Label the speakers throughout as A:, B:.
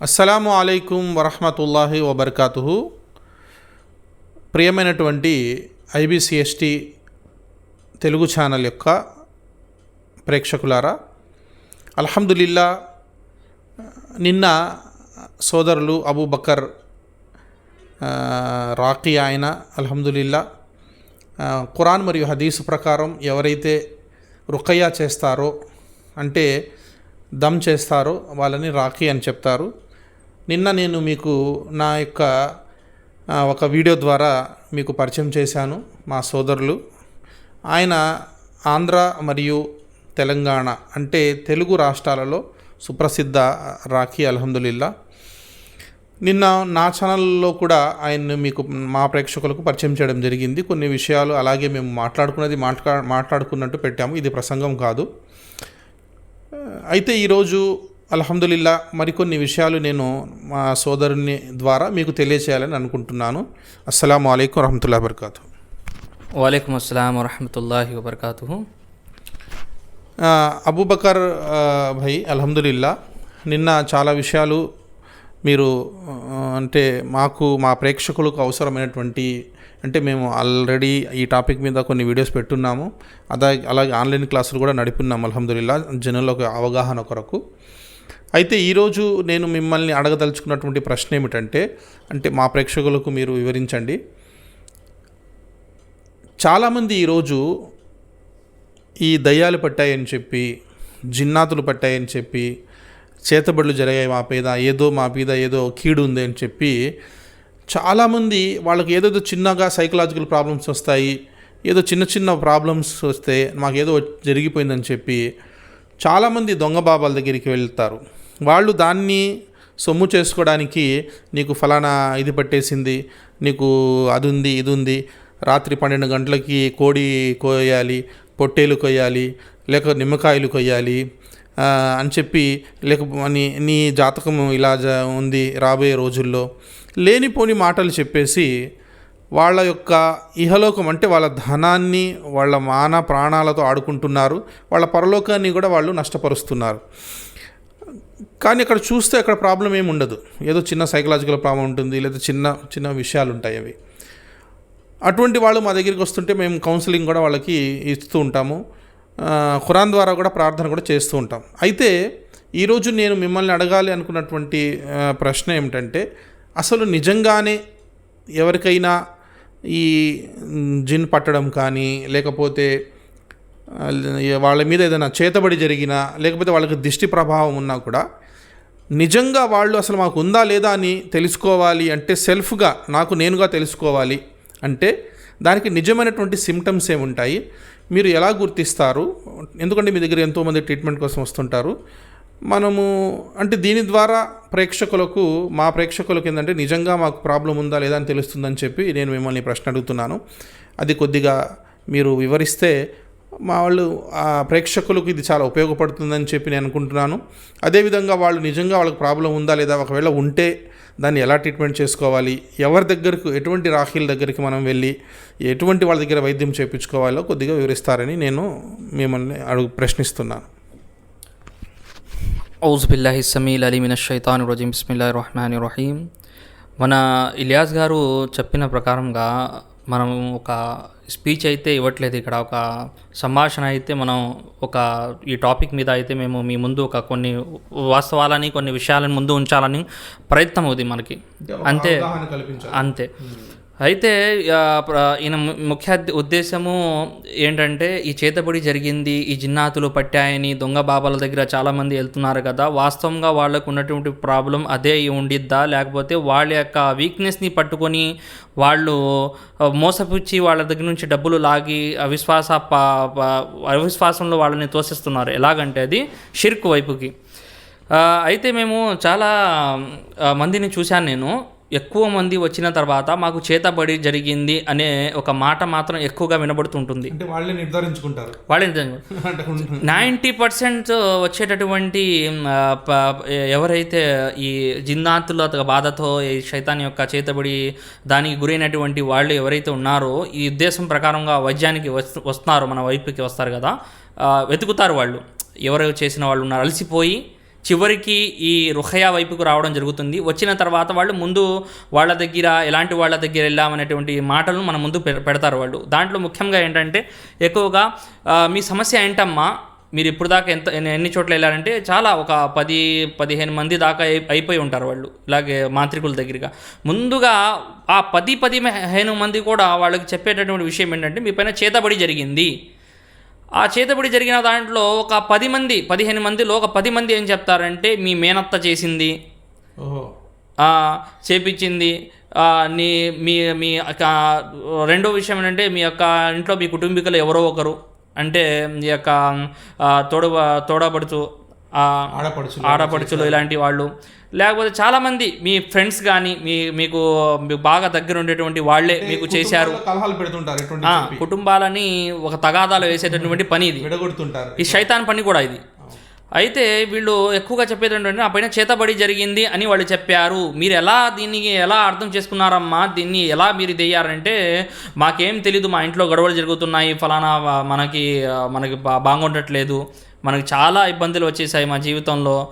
A: అస్సలాము అయికం వరహమతుల్లాహి వబర్కాతు ప్రియమైనటువంటి ఐబీసీఎస్టీ తెలుగు ఛానల్ యొక్క ప్రేక్షకులారా అల్హమ్దులిల్లా నిన్న సోదరులు అబూబకర్ ఆ, రాకీ ఆయన అల్హమ్దులిల్లా ఖురాన్ మరియు హదీసు ప్రకారం ఎవరైతే రుకయ్య చేస్తారో అంటే దమ్ చేస్తారో వాళ్ళని రాఖీ అని చెప్తారు. నిన్న నేను మీకు నా యొక్క ఒక వీడియో ద్వారా మీకు పరిచయం చేశాను మా సోదరులు. ఆయన ఆంధ్ర మరియు తెలంగాణ అంటే తెలుగు రాష్ట్రాలలో సుప్రసిద్ధ రాఖీ అల్హమ్దులిల్లా నిన్న నా ఛానల్లో కూడా ఆయన్ని మీకు మా ప్రేక్షకులకు పరిచయం చేయడం జరిగింది. కొన్ని విషయాలు అలాగే మేము మాట్లాడుకున్నది మాట్లా మాట్లాడుకున్నట్టు పెట్టాము. ఇది ప్రసంగం కాదు. అయితే ఈరోజు అల్హమ్దులిల్లా మరికొన్ని విషయాలు నేను మా సోదరుని ద్వారా మీకు తెలియచేయాలని అనుకుంటున్నాను. అస్సలం అయికం వరహమతుల్లా వబర్కాతు
B: వాలేకుమ్ అస్సలాం వరహమతుల్లాహి వబర్కాతు
A: అబూబకర్ భయ్ అల్హమ్దులిల్లా నిన్న చాలా విషయాలు మీరు అంటే మాకు మా ప్రేక్షకులకు అవసరమైనటువంటి అంటే మేము ఆల్రెడీ ఈ టాపిక్ మీద కొన్ని వీడియోస్ పెట్టున్నాము. అదా అలాగే ఆన్లైన్ క్లాసులు కూడా నడిపిన్నాం అల్హమ్దులిల్లా జనులకు అవగాహన కొరకు. అయితే ఈరోజు నేను మిమ్మల్ని అడగదలుచుకున్నటువంటి ప్రశ్న ఏమిటంటే అంటే మా ప్రేక్షకులకు మీరు వివరించండి. చాలామంది ఈరోజు ఈ దయ్యాలు పట్టాయని చెప్పి జిన్నాతులు పట్టాయని చెప్పి చేతబడులు జరిగాయి మా మీద ఏదో మా మీద ఏదో కీడు ఉంది అని చెప్పి చాలామంది వాళ్ళకి ఏదేదో చిన్నగా సైకలాజికల్ ప్రాబ్లమ్స్ వస్తాయి ఏదో చిన్న చిన్న ప్రాబ్లమ్స్ వస్తే మాకు ఏదో జరిగిపోయిందని చెప్పి చాలామంది దొంగ బాబాల దగ్గరికి వెళ్తారు. వాళ్ళు దాన్ని సొమ్ము చేసుకోవడానికి నీకు ఫలానా ఇది పట్టేసింది నీకు అది ఉంది ఇది ఉంది రాత్రి పన్నెండు గంటలకి కోడి కోయాలి పొట్టేలు కొయ్యాలి లేక నిమ్మకాయలు కొయ్యాలి అని చెప్పి లేక నీ నీ జాతకం ఇలా ఉంది రాబోయే రోజుల్లో. లేనిపోని మాటలు చెప్పేసి వాళ్ళ యొక్క ఇహలోకం అంటే వాళ్ళ ధనాన్ని వాళ్ళ మాన ప్రాణాలతో ఆడుకుంటున్నారు. వాళ్ళ పరలోకాన్ని కూడా వాళ్ళు నష్టపరుస్తున్నారు. కానీ అక్కడ చూస్తే అక్కడ ప్రాబ్లం ఏమి ఉండదు. ఏదో చిన్న సైకలాజికల్ ప్రాబ్లం ఉంటుంది లేదా చిన్న చిన్న విషయాలు ఉంటాయి అవి. అటువంటి వాళ్ళు మా దగ్గరికి వస్తుంటే మేము కౌన్సిలింగ్ కూడా వాళ్ళకి ఇస్తూ ఉంటాము. ఖురాన్ ద్వారా కూడా ప్రార్థన కూడా చేస్తూ ఉంటాం. అయితే ఈరోజు నేను మిమ్మల్ని అడగాలి అనుకున్నటువంటి ప్రశ్న ఏమిటంటే అసలు నిజంగానే ఎవరికైనా ఈ జిన్ పట్టడం కానీ లేకపోతే వాళ్ళ మీద ఏదైనా చేతబడి జరిగినా లేకపోతే వాళ్ళకి దిష్టి ప్రభావం ఉన్నా కూడా నిజంగా వాళ్ళు అసలు మాకు ఉందా లేదా అని తెలుసుకోవాలి అంటే సెల్ఫ్గా నాకు నేనుగా తెలుసుకోవాలి అంటే దానికి నిజమైనటువంటి సిమ్టమ్స్ ఏముంటాయి మీరు ఎలా గుర్తిస్తారు? ఎందుకంటే మీ దగ్గర ఎంతోమంది ట్రీట్మెంట్ కోసం వస్తుంటారు. మనము అంటే దీని ద్వారా ప్రేక్షకులకు మా ప్రేక్షకులకు ఏంటంటే నిజంగా మాకు ప్రాబ్లం ఉందా లేదా అని తెలుస్తుందని చెప్పి నేను మిమ్మల్ని ప్రశ్న అడుగుతున్నాను. అది కొద్దిగా మీరు వివరిస్తే మా వాళ్ళు ఆ ప్రేక్షకులకు ఇది చాలా ఉపయోగపడుతుందని చెప్పి నేను అనుకుంటున్నాను. అదేవిధంగా వాళ్ళు నిజంగా వాళ్ళకి ప్రాబ్లం ఉందా లేదా ఒకవేళ ఉంటే దాన్ని ఎలా ట్రీట్మెంట్ చేసుకోవాలి? ఎవరి దగ్గరకు ఎటువంటి రాఖీల దగ్గరికి మనం వెళ్ళి ఎటువంటి వాళ్ళ దగ్గర వైద్యం చేయించుకోవాలో కొద్దిగా వివరిస్తారని నేను మిమ్మల్ని అడుగు ప్రశ్నిస్తున్నాను.
B: ఔజ్ బిల్లాహి సమీల్ అలీమిన షైతాన్ రజీం బిస్మిల్లా రహమాన్ రహీం మన ఇలియాస్ గారు చెప్పిన ప్రకారంగా మనం ఒక స్పీచ్ అయితే ఇవ్వట్లేదు ఇక్కడ ఒక సంభాషణ అయితే మనం ఒక ఈ టాపిక్ మీద అయితే మేము మీ ముందు ఒక కొన్ని వాస్తవాలని కొన్ని విషయాలను ముందు ఉంచాలని ప్రయత్నం అవుతుంది మనకి. అంతే. అంతే. అయితే ఈయన ముఖ్య ఉద్దేశము ఏంటంటే ఈ చేతబడి జరిగింది ఈ జిన్నాతులు పట్టాయని దొంగ బాబాల దగ్గర చాలామంది వెళ్తున్నారు కదా వాస్తవంగా వాళ్ళకు ఉన్నటువంటి ప్రాబ్లం అదే ఉండిద్దా? లేకపోతే వాళ్ళ యొక్క వీక్నెస్ని పట్టుకొని వాళ్ళు మోసపుచ్చి వాళ్ళ దగ్గర నుంచి డబ్బులు లాగి అవిశ్వాస అవిశ్వాసంలో వాళ్ళని తోసిస్తున్నారు. ఎలాగంటే అది షిర్క్ వైపుకి. అయితే మేము చాలా మందిని చూశాను నేను. ఎక్కువ మంది వచ్చిన తర్వాత మాకు చేతబడి జరిగింది అనే ఒక మాట మాత్రం ఎక్కువగా వినబడుతుంటుంది.
A: అంటే వాళ్ళే నిర్ధారించుకుంటారు.
B: వాళ్ళే నైంటీ పర్సెంట్ వచ్చేటటువంటి ఎవరైతే ఈ జిన్నాతుల బాధతో ఈ శైతాన్ యొక్క చేతబడి దానికి గురైనటువంటి వాళ్ళు ఎవరైతే ఉన్నారో ఈ ఉద్దేశం ప్రకారంగా వైద్యానికి వస్తు వస్తున్నారో మన వైపుకి వస్తారు కదా వెతుకుతారు వాళ్ళు. ఎవరు చేసిన వాళ్ళు ఉన్నారు అలసిపోయి చివరికి ఈ రుహయా వైపుకు రావడం జరుగుతుంది. వచ్చిన తర్వాత వాళ్ళు ముందు వాళ్ళ దగ్గర ఎలాంటి వాళ్ళ దగ్గర వెళ్ళామనేటువంటి మాటలను మన ముందు పె- పెడతారు వాళ్ళు. దాంట్లో ముఖ్యంగా ఏంటంటే ఎక్కువగా మీ సమస్య ఏంటమ్మా? మీరు ఇప్పుడు దాకా ఎంత ఎన్ని- చోట్ల వెళ్ళారంటే చాలా ఒక పది పదిహేను మంది దాకా అయి- అయిపోయి ఉంటారు వాళ్ళు ఇలాగే మాంత్రికుల దగ్గరగా. ముందుగా ఆ పది పదిహేను మంది కూడా వాళ్ళకి చెప్పేటటువంటి విషయం ఏంటంటే మీ పైన చేతబడి జరిగింది. ఆ చేతబడి జరిగిన దాంట్లో ఒక పది మంది పదిహేను మందిలో ఒక పది మంది ఏం చెప్తారంటే మీ మేనత్త చేసింది. చేపించింది. నీ మీ మీ యొక్క రెండో విషయం ఏంటంటే మీ యొక్క ఇంట్లో మీ కుటుంబీకులు ఎవరో ఒకరు అంటే మీ యొక్క తోడ తోడబడుచు
A: ఆడపడుచులు
B: ఆడపడుచులు ఇలాంటి వాళ్ళు. లేకపోతే చాలామంది మీ ఫ్రెండ్స్ కానీ మీ మీకు మీకు బాగా దగ్గర ఉండేటువంటి వాళ్ళే మీకు చేశారు.
A: పెడుతుంటారు
B: కుటుంబాలని ఒక తగాదాలు వేసేటటువంటి పని ఇది.
A: విడగొడుతుంటారు.
B: ఈ శైతాన్ పని కూడా ఇది. అయితే వీళ్ళు ఎక్కువగా చెప్పేది ఏంటంటే ఆ పైన చేతబడి జరిగింది అని వాళ్ళు చెప్పారు. మీరు ఎలా దీన్ని ఎలా అర్థం చేసుకున్నారమ్మా? దీన్ని ఎలా మీరు ఇది అయ్యారంటే మాకేం తెలీదు మా ఇంట్లో గొడవలు జరుగుతున్నాయి ఫలానా మనకి మనకి బా బాగుండట్లేదు మనకి చాలా ఇబ్బందులు వచ్చేసాయి మా జీవితంలో.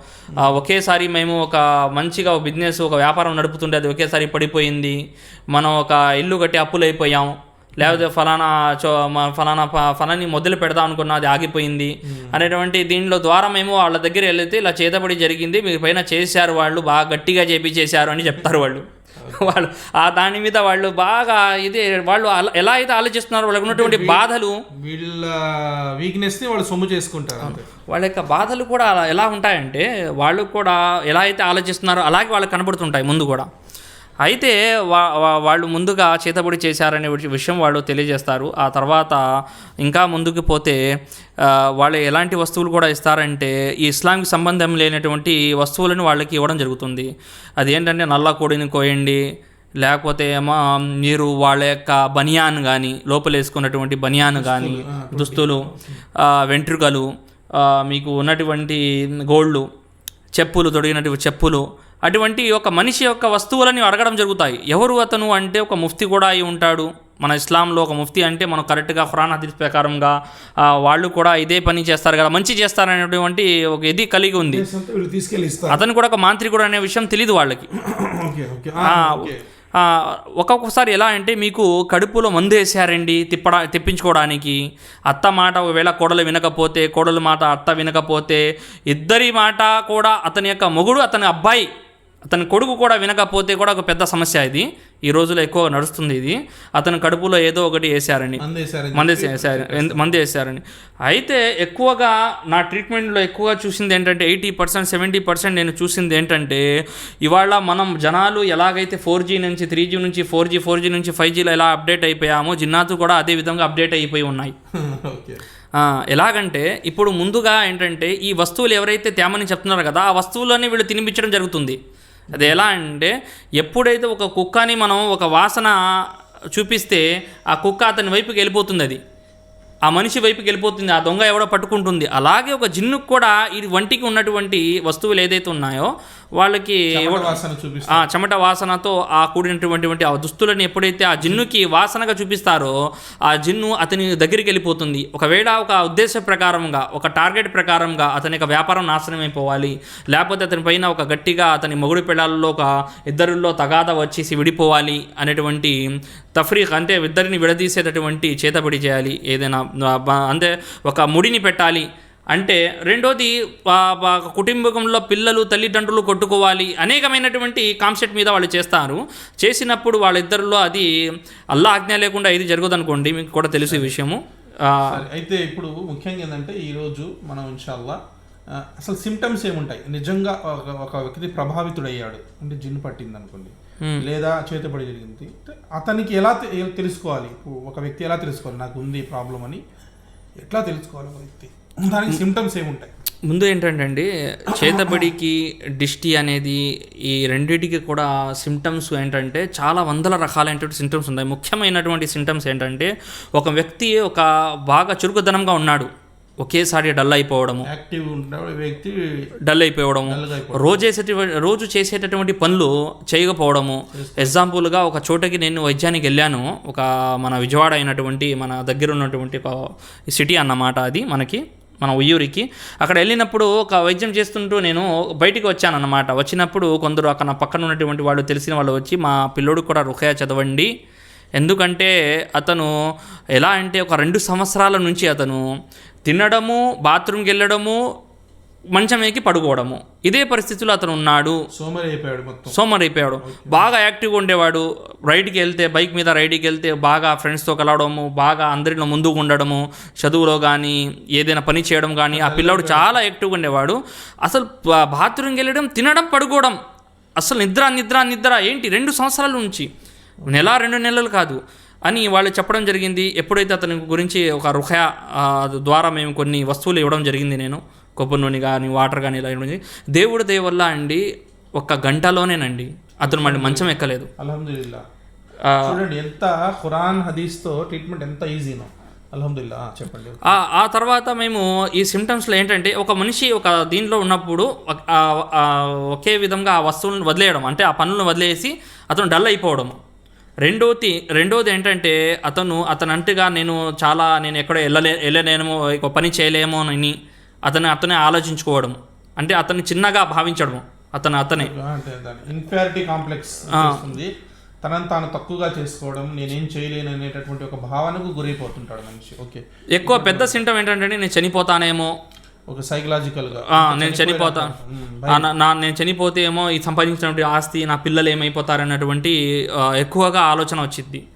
B: ఒకేసారి మేము ఒక మంచిగా ఒక బిజినెస్ ఒక వ్యాపారం నడుపుతుంటే అది ఒకేసారి పడిపోయింది. మనం ఒక ఇల్లు కట్టి అప్పులు అయిపోయాం లేకపోతే ఫలానా చో ఫలానా ప- ఫలాని మొదలు పెడదాం అనుకున్నా అది ఆగిపోయింది. అనేటువంటి దీనిలో ద్వారా మేము వాళ్ళ దగ్గర వెళ్తే ఇలా చేతబడి జరిగింది. మీ పైన చేశారు వాళ్ళు బాగా గట్టిగా చేపి చేశారు అని చెప్తారు వాళ్ళు. వాళ్ళు ఆ దాని మీద వాళ్ళు బాగా ఇది వాళ్ళు ఎలా అయితే ఆలోచిస్తున్నారో వాళ్ళకు ఉన్నటువంటి బాధలు.
A: వీళ్ళ వీక్నెస్ వాళ్ళు సొమ్ము చేసుకుంటారు
B: వాళ్ళ యొక్క బాధలు కూడా ఎలా ఉంటాయంటే వాళ్ళు కూడా ఎలా అయితే ఆలోచిస్తున్నారో అలాగే వాళ్ళకి కనబడుతుంటాయి ముందు కూడా. అయితే వా వాళ్ళు ముందుగా చేతబడి చేశారనే విష- విషయం వాళ్ళు తెలియజేస్తారు. ఆ తర్వాత ఇంకా ముందుకు పోతే వాళ్ళు ఎలాంటి వస్తువులు కూడా ఇస్తారంటే ఈ ఇస్లాంకి సంబంధం లేనటువంటి వస్తువులను వాళ్ళకి ఇవ్వడం జరుగుతుంది. అది ఏంటంటే నల్ల కోడిని కోయండి లేకపోతే ఏమో మీరు వాళ్ళ యొక్క బనియాన్ కానీ లోపల వేసుకున్నటువంటి బనియాన్ కానీ దుస్తులు వెంట్రుకలు మీకు ఉన్నటువంటి గోళ్ళు చెప్పులు తొడిగినటువంటి చెప్పులు అటువంటి ఒక మనిషి యొక్క వస్తువులని అడగడం జరుగుతాయి. ఎవరు అతను అంటే ఒక ముఫ్తీ కూడా అయి ఉంటాడు. మన ఇస్లాంలో ఒక ముఫ్తీ అంటే మనం కరెక్ట్గా ఖురాన్ హదీస్ ప్రకారంగా వాళ్ళు కూడా ఇదే పని చేస్తారు కదా మంచి చేస్తారనేటువంటి ఒక ఇది కలిగి ఉంది. అతను కూడా ఒక మాంత్రికుడు అనే విషయం తెలియదు వాళ్ళకి. ఒక్కొక్కసారి ఎలా అంటే మీకు కడుపులో మందు వేసారండి తిప్పడా తెప్పించుకోవడానికి. అత్త మాట ఒకవేళ కోడలు వినకపోతే కోడలు మాట అత్త వినకపోతే ఇద్దరి మాట కూడా అతని యొక్క మొగుడు అతని అబ్బాయి అతని కొడుకు కూడా వినకపోతే కూడా ఒక పెద్ద సమస్య ఇది. ఈ రోజులో ఎక్కువ నడుస్తుంది ఇది. అతని కడుపులో ఏదో ఒకటి వేసారని. మంది వేసారు. మంది వేసారని. అయితే ఎక్కువగా నా ట్రీట్మెంట్లో ఎక్కువగా చూసింది ఏంటంటే ఎయిటీ పర్సెంట్ సెవెంటీ పర్సెంట్ నేను చూసింది ఏంటంటే ఇవాళ మనం జనాలు ఎలాగైతే ఫోర్ జీ నుంచి త్రీ జీ నుంచి ఫోర్ జీ ఫోర్ జీ నుంచి ఫైవ్ జీలో ఎలా అప్డేట్ అయిపోయామో జిన్నాతు కూడా అదే విధంగా అప్డేట్ అయిపోయి ఉన్నాయి. ఎలాగంటే ఇప్పుడు ముందుగా ఏంటంటే ఈ వస్తువులు ఎవరైతే తేమని చెప్తున్నారో కదా ఆ వస్తువులని వీళ్ళు తినిపించడం జరుగుతుంది. అది ఎలా అంటే ఎప్పుడైతే ఒక కుక్కని మనం ఒక వాసన చూపిస్తే ఆ కుక్క అతని వైపుకి వెళ్ళిపోతుంది అది. ఆ మనిషి వైపుకి వెళ్ళిపోతుంది ఆ దొంగ ఎవడో పట్టుకుంటుంది. అలాగే ఒక జిన్నుకు కూడా ఇది వంటికి ఉన్నటువంటి వస్తువులు ఏదైతే ఉన్నాయో వాళ్ళకి
A: చెమట
B: వాసనతో ఆ కూడినటువంటి ఆ దుస్తులను ఎప్పుడైతే ఆ జిన్నుకి వాసనగా చూపిస్తారో ఆ జిన్ను అతని దగ్గరికి వెళ్ళిపోతుంది. ఒకవేళ ఒక ఉద్దేశ ప్రకారంగా ఒక టార్గెట్ ప్రకారంగా అతని యొక్క వ్యాపారం నాశనం అయిపోవాలి లేకపోతే అతని పైన ఒక గట్టిగా అతని మొగుడు పిల్లల్లో ఒక ఇద్దరిలో తగాద వచ్చేసి విడిపోవాలి అనేటువంటి తఫ్రీక్ అంటే ఇద్దరిని విడదీసేటటువంటి చేతబడి చేయాలి ఏదైనా. అంటే ఒక ముడిని పెట్టాలి. అంటే రెండోది కుటుంబంలో పిల్లలు తల్లిదండ్రులు కొట్టుకోవాలి అనేకమైనటువంటి కాన్సెప్ట్ మీద వాళ్ళు చేస్తారు. చేసినప్పుడు వాళ్ళిద్దరిలో అది అల్లా ఆజ్ఞ లేకుండా ఇది జరగదనుకోండి మీకు కూడా తెలుసు ఈ విషయము.
A: అయితే ఇప్పుడు ముఖ్యంగా ఏంటంటే ఈరోజు మనం ఇన్షాల్లా అసలు సిమ్టమ్స్ ఏముంటాయి? నిజంగా ఒక వ్యక్తి ప్రభావితుడయ్యాడు అంటే జిన్ను పట్టింది అనుకోండి లేదా చేతబడి జరిగింది. అతనికి ఎలా తెలుసుకోవాలి? ఒక వ్యక్తి ఎలా తెలుసుకోవాలి? నాకు ఉంది ప్రాబ్లం అని ఎట్లా తెలుసుకోవాలి ఒక వ్యక్తి? దానికి సిమ్టమ్స్ ఏముంటాయి?
B: ముందు ఏంటంటే అండి చేతబడికి డిస్టి అనేది ఈ రెండింటికి కూడా సిమ్టమ్స్ ఏంటంటే చాలా వందల రకాలైనటువంటి సిమ్టమ్స్ ఉన్నాయి ముఖ్యమైనటువంటి సిమ్టమ్స్ ఏంటంటే ఒక వ్యక్తి ఒక బాగా చురుకుదనంగా ఉన్నాడు. ఒకేసారి డల్ అయిపోవడము.
A: యాక్టివ్ వ్యక్తి
B: డల్ అయిపోవడము. రోజు చేసేటువంటి రోజు చేసేటటువంటి పనులు చేయకపోవడము. ఎగ్జాంపుల్గా ఒక చోటకి నేను వైద్యానికి వెళ్ళాను. ఒక మన విజయవాడ అయినటువంటి మన దగ్గర ఉన్నటువంటి సిటీ అన్నమాట అది మనకి మన ఉయ్యూరికి. అక్కడ వెళ్ళినప్పుడు ఒక వైద్యం చేస్తుంటూ నేను బయటికి వచ్చాను అనమాట వచ్చినప్పుడు కొందరు అక్కడ నా పక్కన ఉన్నటువంటి వాళ్ళు తెలిసిన వాళ్ళు వచ్చి మా పిల్లోడు కూడా రుఖయా చదవండి. ఎందుకంటే అతను ఎలా అంటే ఒక రెండు సంవత్సరాల నుంచి అతను తినడము బాత్రూమ్కి వెళ్ళడము మంచం ఎక్కి పడుకోవడము. ఇదే పరిస్థితిలో అతను ఉన్నాడు.
A: సోమరి అయిపోయాడు మొత్తం.
B: సోమర్ అయిపోయాడు బాగా యాక్టివ్గా ఉండేవాడు. రైడ్కి వెళ్తే బైక్ మీద రైడ్కి వెళ్తే బాగా ఫ్రెండ్స్తో కలవడము బాగా అందరిలో ముందుకు ఉండడము చదువులో కానీ ఏదైనా పని చేయడం కానీ ఆ పిల్లాడు చాలా యాక్టివ్గా ఉండేవాడు. అసలు బాత్రూమ్కి వెళ్ళడం తినడం పడుకోవడం అసలు నిద్ర నిద్ర నిద్ర ఏంటి? రెండు సంవత్సరాల నుంచి. నెల రెండు నెలలు కాదు. అని వాళ్ళు చెప్పడం జరిగింది. ఎప్పుడైతే అతని గురించి ఒక రుహ ద్వారా మేము కొన్ని వస్తువులు ఇవ్వడం జరిగింది నేను కొబ్బరి నూనె కానీ వాటర్ కానీ ఇలా ఇవ్వడం. దేవుడి దయ వల్ల అండి ఒక్క గంటలోనేనండి అతను మళ్ళీ మంచం ఎక్కలేదు.
A: అల్హమ్దుల్లా
B: ఆ,
A: చూడండి ఎంత ఖురాన్ హదీస్తో ట్రీట్మెంట్ ఎంత ఈజీనో. అల్హమ్దుల్లా ఆ, చెప్పండి.
B: ఆ తర్వాత మేము ఈ సిమ్టమ్స్లో ఏంటంటే ఒక మనిషి ఒక దీంట్లో ఉన్నప్పుడు ఒక- ఒకే విధంగా ఆ వస్తువులను వదిలేయడం అంటే ఆ పనులను వదిలేసి అతను డల్ అయిపోవడం. రెండోది రెండోది ఏంటంటే అతను అతను అంటగా నేను చాలా నేను ఎక్కడ వెళ్ళలే వెళ్ళలేనేమో ఒక పని చేయలేమో అని అతను అతనే ఆలోచించుకోవడం అంటే అతన్ని చిన్నగా భావించడం అతను అతనే.
A: ఇన్ఫారిటీ కాంప్లెక్స్ తనని తాను తక్కువగా చేసుకోవడం నేనేం చేయలేను అనేటటువంటి ఒక భావనకు గురైపోతుంటాడు మనిషి. ఓకే.
B: ఎక్కువ పెద్ద సింటమ్ ఏంటంటే నేను చనిపోతానేమో
A: ఒక సైకలాజికల్గా.
B: ఆ, నేను చనిపోతా. నా- నేను చనిపోతే ఏమో ఈ సంపాదించినటువంటి ఆస్తి నా పిల్లలు ఏమైపోతారన్నటువంటి ఎక్కువగా ఆలోచన వచ్చింది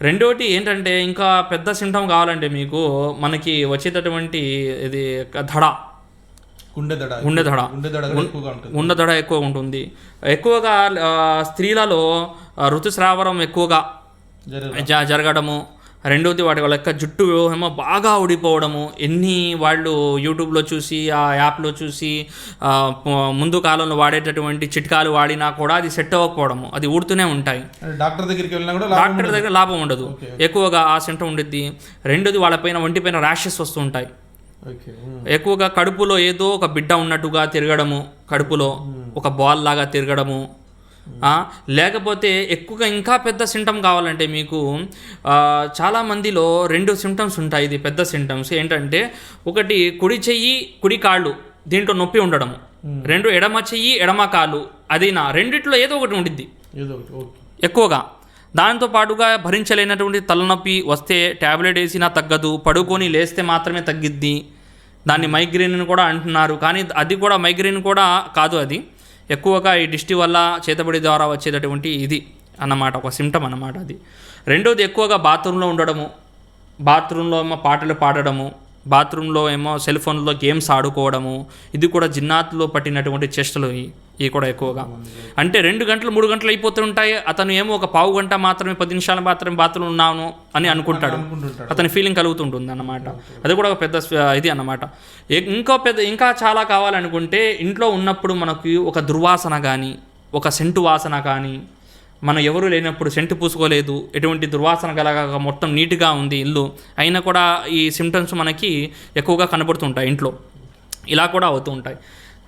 B: రెండోటి ఏంటంటే ఇంకా పెద్ద సింటమ్ కావాలంటే మీకు మనకి వచ్చేటటువంటి ఇది దడ.
A: గుండె దడ.
B: గుండె దడ.
A: గుండె
B: ఎక్కువ ఉంటుంది. ఎక్కువగా స్త్రీలలో ఋతుస్రావరం ఎక్కువగా జరగడము రెండోది వాటి వాళ్ళ యొక్క జుట్టు ఏమో బాగా ఊడిపోవడము. ఎన్ని వాళ్ళు యూట్యూబ్లో చూసి ఆ యాప్లో చూసి ముందు కాలంలో వాడేటటువంటి చిట్కాలు వాడినా కూడా అది సెట్ అవ్వకపోవడము. అది ఊడుతూనే ఉంటాయి.
A: డాక్టర్ దగ్గరికి వెళ్ళినా కూడా
B: డాక్టర్ దగ్గర లాభం ఉండదు. ఎక్కువగా ఆ సెంటర్ ఉండిద్ది. రెండోది వాళ్ళపైన ఒంటిపైన ర్యాషెస్ వస్తూ ఉంటాయి. ఎక్కువగా కడుపులో ఏదో ఒక బిడ్డ ఉన్నట్టుగా తిరగడము. కడుపులో ఒక బాల్ లాగా తిరగడము. లేకపోతే ఎక్కువగా ఇంకా పెద్ద సింటమ్ కావాలంటే మీకు ఆ, చాలా మందిలో రెండు సిమ్టమ్స్ ఉంటాయి. ఇది పెద్ద సిమ్టమ్స్ ఏంటంటే ఒకటి కుడి చెయ్యి కుడి కాళ్ళు దీంట్లో నొప్పి ఉండడము రెండు ఎడమ చెయ్యి ఎడమ కాలు అది నా రెండిట్లో ఏదో ఒకటి ఉండిద్ది. ఎక్కువగా. దాంతో పాటుగా భరించలేనటువంటి తలనొప్పి వస్తే ట్యాబ్లెట్ వేసినా తగ్గదు. పడుకొని లేస్తే మాత్రమే తగ్గిద్ది. దాన్ని మైగ్రేన్ అని కూడా అంటున్నారు. కానీ అది కూడా మైగ్రేన్ కూడా కాదు అది. ఎక్కువగా ఈ డిస్టి వల్ల చేతబడి ద్వారా వచ్చేటటువంటి ఇది అన్నమాట ఒక సిమ్టమ్ అన్నమాట అది. రెండోది ఎక్కువగా బాత్రూంలో ఉండడము బాత్రూంలో పాటలు పాడడము బాత్రూంలో ఏమో సెల్ ఫోన్లో గేమ్స్ ఆడుకోవడము ఇది కూడా జిన్నాత్లో పట్టినటువంటి చేష్టలు ఇవి కూడా ఎక్కువగా. అంటే రెండు గంటలు మూడు గంటలు అయిపోతుంటాయి అతను ఏమో ఒక పావు గంట మాత్రమే పది నిమిషాలు మాత్రమే బాత్రూమ్ ఉన్నాను అని అనుకుంటాడు. అతని ఫీలింగ్ కలుగుతుంటుంది అన్నమాట అది కూడా ఒక పెద్ద ఇది అన్నమాట. ఇంకో పెద్ద ఇంకా చాలా కావాలనుకుంటే ఇంట్లో ఉన్నప్పుడు మనకి ఒక దుర్వాసన కానీ ఒక సెంటు వాసన కానీ మనం ఎవరు లేనప్పుడు సెంటు పూసుకోలేదు ఎటువంటి దుర్వాసన కలగక మొత్తం నీట్గా ఉంది ఇల్లు అయినా కూడా ఈ సిమ్టమ్స్ మనకి ఎక్కువగా కనబడుతుంటాయి ఇంట్లో. ఇలా కూడా అవుతూ ఉంటాయి.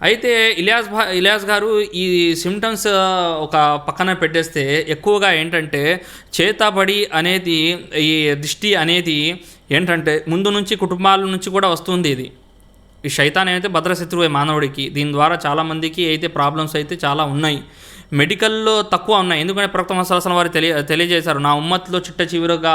B: అయితే ఇలియాస్ భా ఇలియాస్ గారు ఈ సిమ్టమ్స్ ఒక పక్కన పెట్టేస్తే ఎక్కువగా ఏంటంటే చేతబడి అనేది ఈ దిష్టి అనేది ఏంటంటే ముందు నుంచి కుటుంబాల నుంచి కూడా వస్తుంది ఇది. ఈ శైతాన్ అయితే భద్రశత్రువే మానవుడికి. దీని ద్వారా చాలామందికి అయితే ప్రాబ్లమ్స్ అయితే చాలా ఉన్నాయి. మెడికల్లో తక్కువ ఉన్నాయి. ఎందుకంటే ప్రవక్త మసాల్సిన వారు తెలియ తెలియజేశారు నా ఉమ్మత్లో చిట్ట చివరగా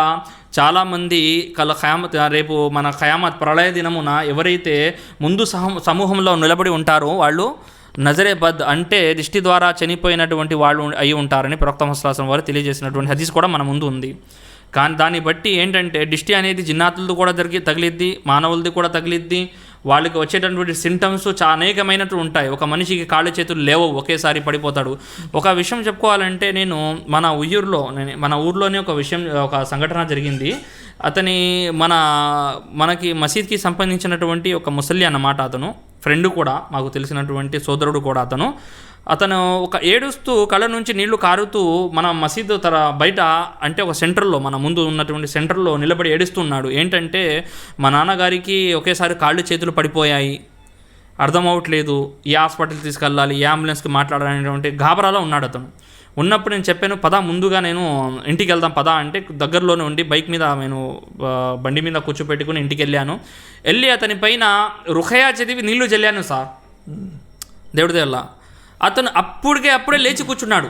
B: చాలామంది కల ఖయామత్ రేపు మన ఖయామత్ ప్రళయ దినమున ఎవరైతే ముందు సహ సమూహంలో నిలబడి ఉంటారో వాళ్ళు నజరే బద్ అంటే దిష్టి ద్వారా చనిపోయినటువంటి వాళ్ళు అయి ఉంటారని ప్రవక్త మసాల్సిన వారు తెలియజేసినటువంటి హదీస్ కూడా మన ముందు ఉంది. కానీ దాన్ని బట్టి ఏంటంటే దిష్టి అనేది జిన్నాతులది కూడా జరిగి తగిలిద్ది మానవులది కూడా తగిలిద్ది వాళ్ళకి వచ్చేటటువంటి సింటమ్స్ చాలా అనేకమైనట్టు ఉంటాయి. ఒక మనిషికి కాళ్ళు చేతులు లేవు ఒకేసారి పడిపోతాడు. ఒక విషయం చెప్పుకోవాలంటే నేను మన ఉయ్యూరులో నేను మన ఊర్లోనే ఒక విషయం ఒక సంఘటన జరిగింది. అతని మన మనకి మసీద్కి సంబంధించినటువంటి ఒక ముసలి అన్నమాట అతను. ఫ్రెండ్ కూడా మాకు తెలిసినటువంటి సోదరుడు కూడా అతను. అతను ఒక ఏడుస్తూ కళ్ళ నుంచి నీళ్ళు కారుతూ మన మసీదు తర బయట అంటే ఒక సెంటర్లో మన ముందు ఉన్నటువంటి సెంటర్లో నిలబడి ఏడుస్తున్నాడు. ఏంటంటే మా నాన్నగారికి ఒకేసారి కాళ్ళు చేతులు పడిపోయాయి. అర్థమవట్లేదు. ఏ హాస్పిటల్ తీసుకెళ్ళాలి? ఏ అంబులెన్స్కి మాట్లాడాలనేటువంటి గాబరాలో ఉన్నాడు అతను. ఉన్నప్పుడు నేను చెప్పాను పద ముందుగా నేను ఇంటికి వెళ్దాం పదా. అంటే దగ్గరలోనే ఉండి బైక్ మీద నేను బండి మీద కూర్చోపెట్టుకుని ఇంటికి వెళ్ళాను. వెళ్ళి అతని పైన రుఖయా చదివి నీళ్ళు చల్లాను సార్. దేవుడి దేవుళ్ళ అతను అప్పటికే అప్పుడే లేచి కూర్చున్నాడు.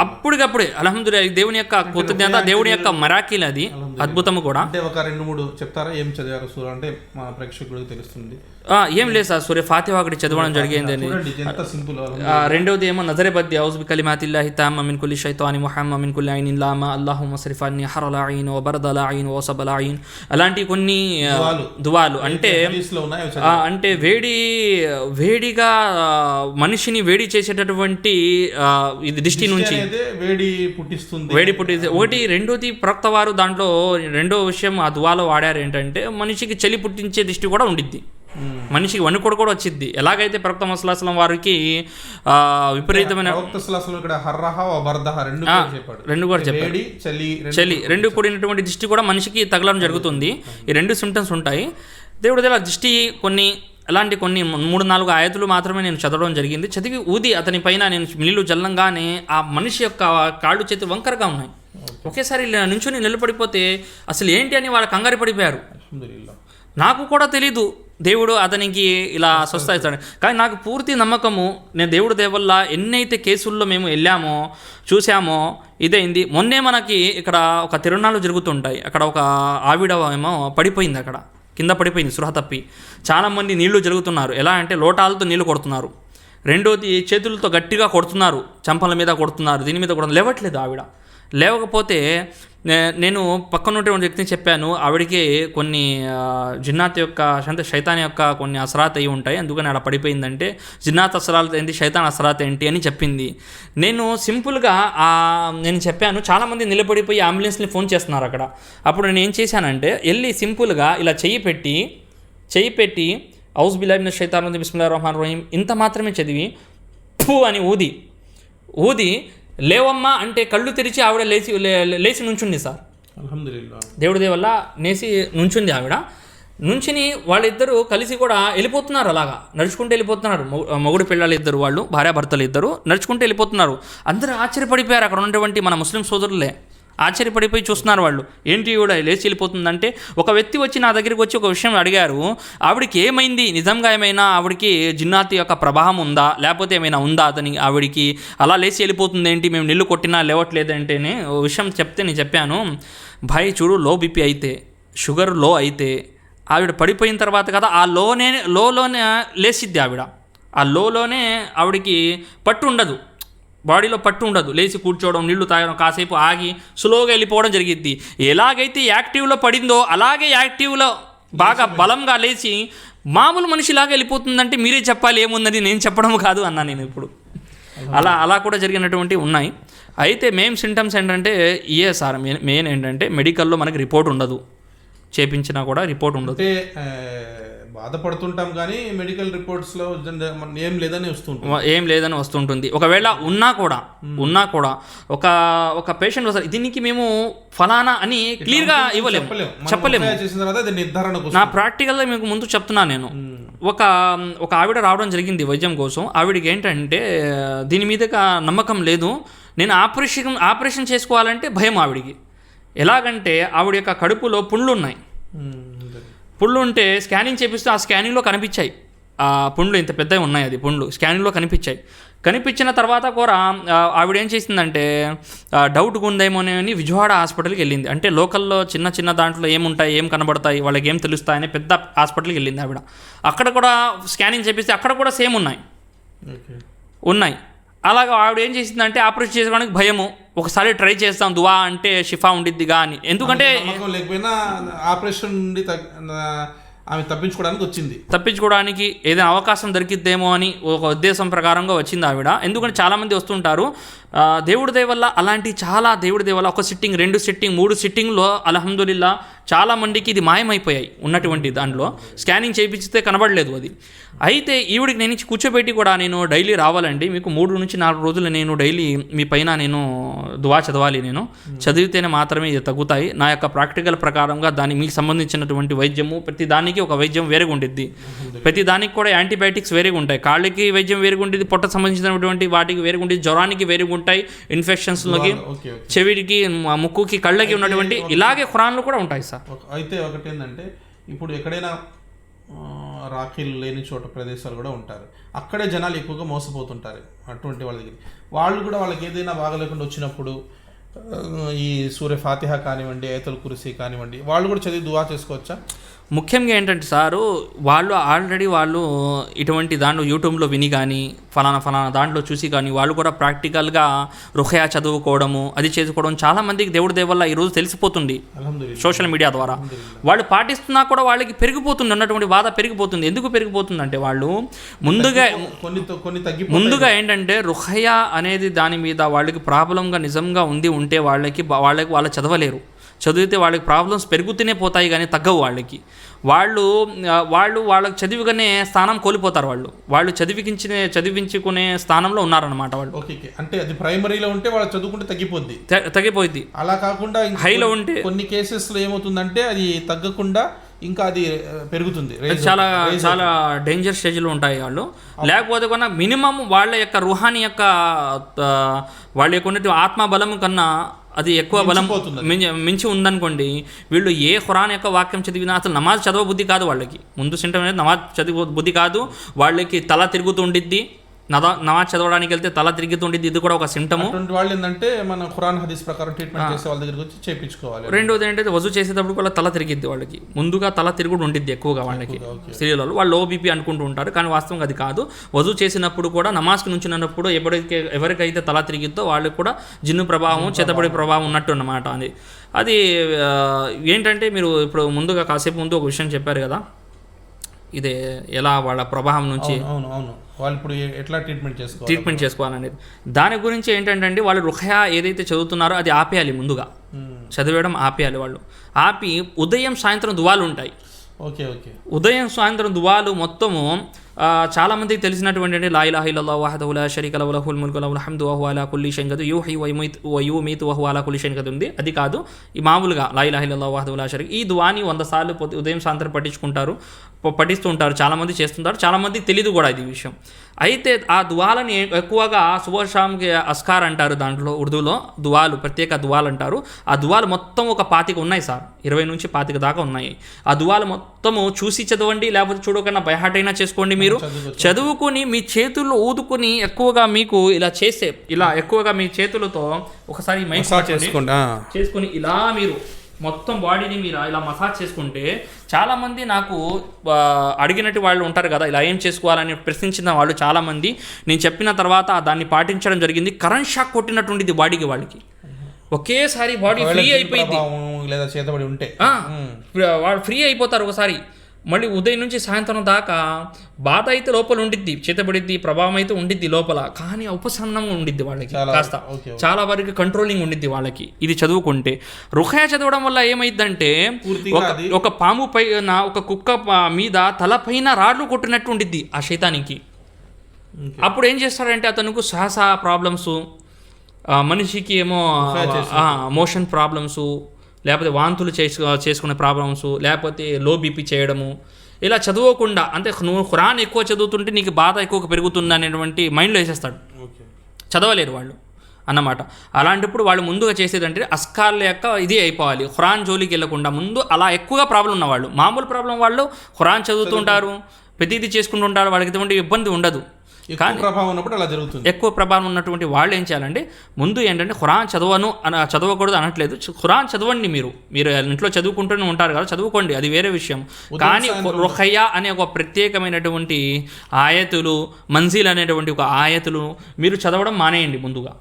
B: అప్పటికప్పుడే అల్హమ్దుల్లా దేవుని యొక్క కృతజ్ఞత దేవుని యొక్క మరాకిల్ అది అద్భుతము కూడా.
A: అంటే ఒక రెండు మూడు చెప్తారా? ఏం చదివారు సూర అంటే మా ప్రేక్షకుడికి తెలుస్తుంది.
B: ఏం లేదు సార్ సూర్య ఫాతిహా ఒకటి చదవడం జరిగింది. అని
A: చూడండి ఇది ఎంత సింపుల్
B: ఆ, రెండవది ఏమో నజరే బద్ది ఔజ్ బి కలిమాతిల్లాహి తామ్మ మిన్ కుల్లి షైతాని ముహమ్మ మిన్ కుల్లి ఐన్ లామ అల్లాహు మస్రిఫాన్ని హరల ఐన్ ఓ బరదల ఐన్ ఓ సబల ఐన్. అలాంటి కొన్ని
A: దువాలు.
B: అంటే అంటే వేడి వేడిగా మనిషిని వేడి చేసేటటువంటి ఇది దిష్టి నుంచి.
A: వేడి పుట్టిస్తుంది.
B: వేడి పుట్టి ఒకటి రెండోది ప్రవక్త వారు దాంట్లో రెండో విషయం ఆ దువాలో వాడారు ఏంటంటే మనిషికి చలి పుట్టించే దిష్టి కూడా ఉండిద్ది. మనిషికి వణుకుడు కూడా వచ్చింది ఎలాగైతే ప్రవక్త మసలాసలం వారికి విపరీతమైన
A: రెండు చెప్పాడు.
B: కూడా చెప్పారు
A: వేడి చలి రెండు
B: కూడినటువంటి దిష్టి కూడా మనిషికి తగలడం జరుగుతుంది. ఈ రెండు సిమ్టమ్స్ ఉంటాయి. దేవుడి దగ్గర దిష్టి కొన్ని అలాంటి కొన్ని మూడు నాలుగు ఆయతులు మాత్రమే నేను చదవడం జరిగింది. చదివి ఊది అతని పైన నేను నీళ్ళు జల్లంగానే ఆ మనిషి యొక్క కాళ్ళు చేతి వంకరగా ఉన్నాయి. ఒకేసారి ఇలా నుంచుని నిలబడిపోతే అసలు ఏంటి అని వాళ్ళు కంగారు పడిపోయారు. నాకు కూడా తెలీదు. దేవుడు అతనికి ఇలా స్వస్థ ఇస్తాడు కానీ నాకు పూర్తి నమ్మకము నేను దేవుడు దేవల్ల ఎన్నైతే కేసుల్లో మేము వెళ్ళామో చూసామో ఇదైంది. మొన్నే మనకి ఇక్కడ ఒక తిరునాళ్ళు జరుగుతుంటాయి. అక్కడ ఒక ఆవిడ ఏమో పడిపోయింది అక్కడ. కింద పడిపోయింది సృహ తప్పి. చాలామంది నీళ్ళు జరుగుతున్నారు. ఎలా అంటే లోటాలతో నీళ్ళు కొడుతున్నారు. రెండోది చేతులతో గట్టిగా కొడుతున్నారు. చంపల మీద కొడుతున్నారు. దీని మీద కూడా లేవట్లేదు ఆవిడ. లేవకపోతే నేను పక్కన ఉన్నటువంటి వ్యక్తిని చెప్పాను. ఆవిడికి కొన్ని జిన్నాత్ యొక్క అంటే శైతాన్ యొక్క కొన్ని అసరాత్ అయి ఉంటాయి. అందుకని ఆడ పడిపోయిందంటే జిన్నాత్ అసరాలు ఏంటి శైతాన్ అసరాత్ ఏంటి అని చెప్పింది. నేను సింపుల్గా నేను చెప్పాను చాలామంది నిలబడిపోయి అంబులెన్స్ని ఫోన్ చేస్తున్నారు అక్కడ. అప్పుడు నేను ఏం చేశానంటే వెళ్ళి సింపుల్గా ఇలా చెయ్యి పెట్టి చెయ్యి పెట్టి హౌస్ బిలాబిన శైతాన్ బిస్మిల్లా రహమాన్ రహీం ఇంత మాత్రమే చదివి ఫు అని ఊది. ఊది లేవమ్మా అంటే కళ్ళు తెరిచి ఆవిడ లేచి లేచి నుంచుంది సార్. దేవుడి దేవల్ల నేసి నుంచుంది ఆవిడ. నుంచుని వాళ్ళిద్దరూ కలిసి కూడా వెళ్ళిపోతున్నారు అలాగా. నడుచుకుంటూ వెళ్ళిపోతున్నారు. మొగుడు పిల్లలు ఇద్దరు వాళ్ళు భార్యాభర్తలు ఇద్దరు నడుచుకుంటూ వెళ్ళిపోతున్నారు. అందరూ ఆశ్చర్యపడిపోయారు అక్కడ ఉన్నటువంటి మన ముస్లిం సోదరులే. ఆశ్చర్యపడిపోయి చూస్తున్నారు వాళ్ళు. ఏంటి కూడా లేచి వెళ్ళిపోతుందంటే ఒక వ్యక్తి వచ్చి నా దగ్గరికి వచ్చి ఒక విషయం అడిగారు. ఆవిడకి ఏమైంది? నిజంగా ఏమైనా ఆవిడకి జిన్నాతి యొక్క ప్రభావం ఉందా? లేకపోతే ఏమైనా ఉందా అతని ఆవిడికి? అలా లేచి వెళ్ళిపోతుంది ఏంటి? మేము నీళ్ళు కొట్టినా లేవట్లేదంటేనే ఓ విషయం చెప్తే నేను చెప్పాను. భాయ్ చూడు లో బీపీ అయితే షుగర్లో అయితే ఆవిడ పడిపోయిన తర్వాత కదా ఆ లోనే లోలోనే లేచిద్ది ఆవిడ. ఆ లోలోనే ఆవిడకి పట్టు ఉండదు. బాడీలో పట్టు ఉండదు. లేచి కూర్చోవడం నీళ్ళు తాగడం కాసేపు ఆగి స్లోగా వెళ్ళిపోవడం జరిగిద్ది. ఎలాగైతే యాక్టివ్లో పడిందో అలాగే యాక్టివ్లో బాగా బలంగా లేచి మామూలు మనిషిలాగా వెళ్ళిపోతుందంటే మీరే చెప్పాలి ఏముందని నేను చెప్పడం కాదు అన్నా నేను ఇప్పుడు. అలా అలా కూడా జరిగినటువంటివి ఉన్నాయి. అయితే మెయిన్ సింటమ్స్ ఏంటంటే ఇయే సార్ మెయిన్ మెయిన్ ఏంటంటే మెడికల్లో మనకి రిపోర్ట్ ఉండదు. చేపించినా కూడా రిపోర్ట్ ఉండదు.
A: బాధపడుతుంటాం కానీ మెడికల్ రిపోర్ట్స్లో జన- మన ఏం లేదని వస్తుంటుంది.
B: ఏం లేదని వస్తుంటుంది. ఒకవేళ ఉన్నా కూడా ఉన్నా కూడా ఒక ఒక పేషెంట్ వస్తారు. దీనికి మేము ఫలానా అని క్లియర్గా ఇవ్వలేము.
A: చెప్పలేము. చేసిన తర్వాత నిర్ధారణకు
B: నా ప్రాక్టికల్గా మీకు ముందు చెప్తున్నాను నేను. ఒక ఒక ఆవిడ రావడం జరిగింది వైద్యం కోసం. ఆవిడకి ఏంటంటే దీని మీదగా నమ్మకం లేదు. నేను ఆపరేషన్ ఆపరేషన్ చేసుకోవాలంటే భయం ఆవిడికి. ఎలాగంటే ఆవిడ యొక్క కడుపులో పుండ్లు ఉన్నాయి. పుండ్లు ఉంటే స్కానింగ్ చేపిస్తే ఆ స్కానింగ్లో కనిపించాయి. ఆ పుండ్లు ఇంత పెద్దవి ఉన్నాయి అది పుండ్లు. స్కానింగ్లో కనిపించాయి. కనిపించిన తర్వాత కూడా ఆవిడ ఏం చేసిందంటే డౌట్గా ఉందేమో అని విజయవాడ హాస్పిటల్కి వెళ్ళింది. అంటే లోకల్లో చిన్న చిన్న దాంట్లో ఏముంటాయి ఏం కనబడతాయి వాళ్ళకి ఏం తెలుస్తాయని పెద్ద హాస్పిటల్కి వెళ్ళింది ఆవిడ. అక్కడ కూడా స్కానింగ్ చేపిస్తే అక్కడ కూడా సేమ్ ఉన్నాయి. ఉన్నాయి. అలాగా ఆవిడ ఏం చేసిందంటే ఆపరేషన్ చేసుకోవడానికి భయము. ఒకసారి ట్రై చేస్తాం దువా అంటే షిఫా ఉండిద్దిగా అని. ఎందుకంటే
A: లేకపోయినా ఆపరేషన్ నుండి ఆమె తప్పించుకోవడానికి వచ్చింది.
B: తప్పించుకోవడానికి ఏదైనా అవకాశం దొరికిద్దేమో అని ఒక ఉద్దేశం ప్రకారంగా వచ్చింది ఆవిడ. ఎందుకంటే చాలామంది వస్తుంటారు దేవుడి దయ వల్ల అలాంటి చాలా దేవుడి దయ వల్ల ఒక సిట్టింగ్ రెండు సిట్టింగ్ మూడు సిట్టింగ్లో అల్హమ్దుల్లా చాలా మందికి ఇది మాయమైపోయాయి ఉన్నటువంటి దాంట్లో. స్కానింగ్ చేయించితే కనబడలేదు అది. అయితే ఈవిడికి నేను కూర్చోబెట్టి కూడా నేను డైలీ రావాలండి. మీకు మూడు నుంచి నాలుగు రోజులు నేను డైలీ మీ పైన నేను దువా చదవాలి నేను. చదివితేనే మాత్రమే ఇది తగ్గుతాయి. నా యొక్క ప్రాక్టికల్ ప్రకారంగా దాని మీకు సంబంధించినటువంటి వైద్యము ప్రతి దానికి ఒక వైద్యం వేరేగా ఉండిద్ది. ప్రతి దానికి కూడా యాంటీబయాటిక్స్ వేరేగా ఉంటాయి. కాళ్ళకి వైద్యం వేరేగా ఉంటుంది పొట్ట సంబంధించినటువంటి వాటికి వేరేగా ఉంటుంది జ్వరానికి వేరేగా ఉంటాయి ఇన్ఫెక్షన్స్లోకి
A: ఓకే ఓకే.
B: చెవిడికి ముక్కుకి కళ్ళకి ఉన్నటువంటి ఇలాగే ఖురాన్లు కూడా ఉంటాయి సార్.
A: అయితే ఒకటి ఏంటంటే ఇప్పుడు ఎక్కడైనా రాఖీలు లేని చోట ప్రదేశాలు కూడా ఉంటారు. అక్కడే జనాలు ఎక్కువగా మోసపోతుంటారు అటువంటి వాళ్ళ దగ్గర వాళ్ళు కూడా వాళ్ళకి ఏదైనా బాగలేకుండా వచ్చినప్పుడు ఈ సూర్య ఫాతిహ కానివ్వండి ఏతల కురిసి కానివ్వండి వాళ్ళు కూడా చదివి దువా చేసుకోవచ్చా?
B: ముఖ్యంగా ఏంటంటే సారు వాళ్ళు ఆల్రెడీ వాళ్ళు ఇటువంటి దాంట్లో యూట్యూబ్లో విని కానీ ఫలానా ఫలానా దాంట్లో చూసి కానీ వాళ్ళు కూడా ప్రాక్టికల్గా రుహయా చదువుకోవడము అది చేసుకోవడం చాలా మందికి దేవుడి దేవ వల్ల ఈరోజు తెలిసిపోతుంది సోషల్ మీడియా ద్వారా. వాళ్ళు పాటిస్తున్నా కూడా వాళ్ళకి పెరిగిపోతుంది ఉన్నటువంటి బాధ పెరిగిపోతుంది. ఎందుకు పెరిగిపోతుంది అంటే వాళ్ళు ముందుగా
A: కొన్ని
B: ముందుగా ఏంటంటే రుహయా అనేది దాని మీద వాళ్ళకి ప్రాబ్లంగా నిజంగా ఉంది ఉంటే వాళ్ళకి వాళ్ళకి వాళ్ళు చదవలేరు. చదివితే వాళ్ళకి ప్రాబ్లమ్స్ పెరుగుతూనే పోతాయి కానీ తగ్గవు వాళ్ళకి. వాళ్ళు వాళ్ళు వాళ్ళకి చదివిగానే స్థానం కోల్పోతారు వాళ్ళు. వాళ్ళు చదివించిన చదివించుకునే స్థానంలో ఉన్నారనమాట వాళ్ళు.
A: ఓకే అంటే అది ప్రైమరీలో ఉంటే వాళ్ళు చదువుకుంటే తగ్గిపోద్ది.
B: తగ్గిపోయింది
A: అలా కాకుండా
B: హైలో ఉంటే
A: కొన్ని కేసెస్లో ఏమవుతుందంటే అది తగ్గకుండా ఇంకా అది పెరుగుతుంది.
B: చాలా చాలా డేంజర్ స్టేజ్లో ఉంటాయి వాళ్ళు. లేకపోతే కన్నా మినిమం వాళ్ళ యొక్క రుహాని యొక్క వాళ్ళ యొక్క ఉన్నటువంటి ఆత్మ బలం కన్నా అది ఎక్కువ బలం మించి ఉందనుకోండి వీళ్ళు ఏ ఖురాన్ యొక్క వాక్యం చదివినా అసలు నమాజ్ చదవ బుద్ధి కాదు వాళ్ళకి. ముందు సింటం అనేది నమాజ్ చదివ బుద్ధి కాదు. వాళ్ళకి తల తిరుగుతూ ఉండిద్ది. నమాజ్ చదవడానికి వెళ్తే తల తిరుగుతూ ఉండిద్ది ఇది కూడా ఒక
A: అటువంటి వాళ్ళు ఏంటంటే మన ఖురాన్ హదీస్ ప్రకారం ట్రీట్మెంట్ చేసే వాళ్ళ దగ్గరికి వచ్చి చేయించుకోవాలి
B: రెండోది ఏంటంటే వజు చేసేటప్పుడు కూడా తల తిరిగిద్ది వాళ్ళకి. ముందుగా తల తిరుగుడు ఉండిద్ది ఎక్కువగా వాళ్ళకి. స్త్రీలలో వాళ్ళు లో బీపీ అనుకుంటూ ఉంటారు కానీ వాస్తవంగా అది కాదు. వజు చేసినప్పుడు కూడా నమాజ్కి నుంచినప్పుడు ఎవరికి ఎవరికైతే తల తిరిగిద్దో వాళ్ళకి కూడా జిన్ను ప్రభావం చేతబడి ప్రభావం. ఉన్నట్టు అన్నమాట అది. అది ఏంటంటే మీరు ఇప్పుడు ముందుగా కాసేపు ముందు ఒక విషయం చెప్పారు కదా. ఇదే ఎలా వాళ్ళ ప్రభావం నుంచి
A: అవును అవును. వాళ్ళు ఇప్పుడు ఎట్లా ట్రీట్మెంట్ చేసుకోవాలి
B: ట్రీట్మెంట్ చేసుకోవాలనేది. దాని గురించి ఏంటంటే వాళ్ళు రుహయా ఏదైతే చదువుతున్నారో అది ఆపేయాలి ముందుగా.
A: మ్మ్.
B: చదివేయడం ఆపేయాలి వాళ్ళు. ఆపి ఉదయం సాయంత్రం దువాలు ఉంటాయి.
A: Okay okay.
B: ఉదయం సాయంత్రం దువాలు మొత్తము చాలామందికి తెలిసినటువంటి అంటే లా ఇలాహ ఇల్లల్లాహు వహదహు లా షరీక లహు లహుల్ ముల్కు హమ్దు వహు అలా కుల్లి షైన్ కదు. వైమిత్ వయుమీత్ వయుమీత్ వహు అలా కుల్లీ షంగదు ఉంది. అది కాదు ఈ మామూలుగా లా ఇలాహ ఇల్లల్లాహు వహదహు ఈ దువాని వంద సార్లు ఉదయం సాయంత్రం పట్టించుకుంటారు ప- పఠిస్తూ ఉంటారు చేస్తుంటారు చాలామంది తెలియదు కూడా ఇది విషయం. అయితే ఆ దువాలని ఎక్కువగా సుబర్షాంకి అస్కార్ అంటారు దాంట్లో ఉర్దూలో దువాలు ప్రత్యేక దువాలు అంటారు. ఆ దువాలు మొత్తం ఒక పాతిక ఉన్నాయి సార్ ఇరవై నుంచి పాతిక దాకా ఉన్నాయి. ఆ దువాలు మొత్తము చూసి చదవండి లేకపోతే చూడకుండా బయహాటైనా చేసుకోండి మీరు.
A: చదువుకోవచ్చు.
B: చదువుకుని మీ చేతుల్లో ఊదుకుని ఎక్కువగా మీకు ఇలా చేసే ఇలా ఎక్కువగా మీ చేతులతో ఒకసారి మైక్
A: చేసుకోండి.
B: చేసుకుని ఇలా మీరు మొత్తం బాడీని మీరు ఇలా మసాజ్ చేసుకుంటే చాలామంది నాకు అడిగినట్టు వాళ్ళు ఉంటారు కదా ఇలా ఏం చేసుకోవాలని ప్రశ్నించిన వాళ్ళు చాలామంది నేను చెప్పిన తర్వాత దాన్ని పాటించడం జరిగింది కరెంట్ షాక్ కొట్టినటువంటిది బాడీకి వాళ్ళకి ఒకేసారి బాడీ ఫ్రీ అయిపోయింది
A: లేదా చేతబడి ఉంటే.
B: వాళ్ళు ఫ్రీ అయిపోతారు ఒకసారి మళ్ళీ ఉదయం నుంచి సాయంత్రం దాకా బాధ అయితే లోపల ఉండిద్ది చేతబడిద్ది ప్రభావం అయితే ఉండిద్ది లోపల. కానీ ఉపశమనం ఉండిద్ది వాళ్ళకి కాస్త. చాలా వరకు కంట్రోలింగ్ ఉండిద్ది వాళ్ళకి. ఇది చదువుకుంటే. రుఖయా చదవడం వల్ల ఏమైందంటే ఒక పాము పైన ఒక కుక్క మీద తల పైన రాళ్ళు కొట్టినట్టు ఉండిద్ది ఆ శైతానికి. అప్పుడు ఏం చేస్తాడంటే అతనికి శ్వాస ప్రాబ్లమ్స్ మనిషికి ఏమో మోషన్ ప్రాబ్లమ్స్ లేకపోతే వాంతులు చేసు చేసుకునే ప్రాబ్లమ్స్ లేకపోతే లో బీపీ చేయడము ఇలా చదవకుండా అంటే నువ్వు ఖురాన్ ఎక్కువ చదువుతుంటే నీకు బాధ ఎక్కువ పెరుగుతుంది అనేటువంటి మైండ్లో వేసేస్తాడు. చదవలేరు వాళ్ళు అన్నమాట. అలాంటప్పుడు వాళ్ళు ముందుగా చేసేదంటే అస్కార్ల యొక్క ఇది అయిపోవాలి. ఖురాన్ జోలికి వెళ్ళకుండా ముందు అలా ఎక్కువగా ప్రాబ్లం ఉన్నవాళ్ళు. మామూలు ప్రాబ్లం వాళ్ళు ఖురాన్ చదువుతుంటారు ప్రతిదీ చేసుకుంటుంటారు వాళ్ళకి ఎటువంటి ఇబ్బంది ఉండదు.
A: ఎక్కువ ప్రభావం ఉన్నప్పుడు అలా జరుగుతుంది.
B: ఎక్కువ ప్రభావం ఉన్నటువంటి వాళ్ళు ఏం చేయాలంటే ముందు ఏంటంటే ఖురాన్ చదవను అన చదవకూడదు అనట్లేదు. ఖురాన్ చదవండి మీరు. మీరు ఇంట్లో చదువుకుంటూనే ఉంటారు కదా చదువుకోండి. అది వేరే విషయం. కానీ రుఖయ్య అనే ఒక ప్రత్యేకమైనటువంటి ఆయతులు మంజిల్ అనేటువంటి ఒక ఆయతులు మీరు చదవడం మానేయండి ముందుగా.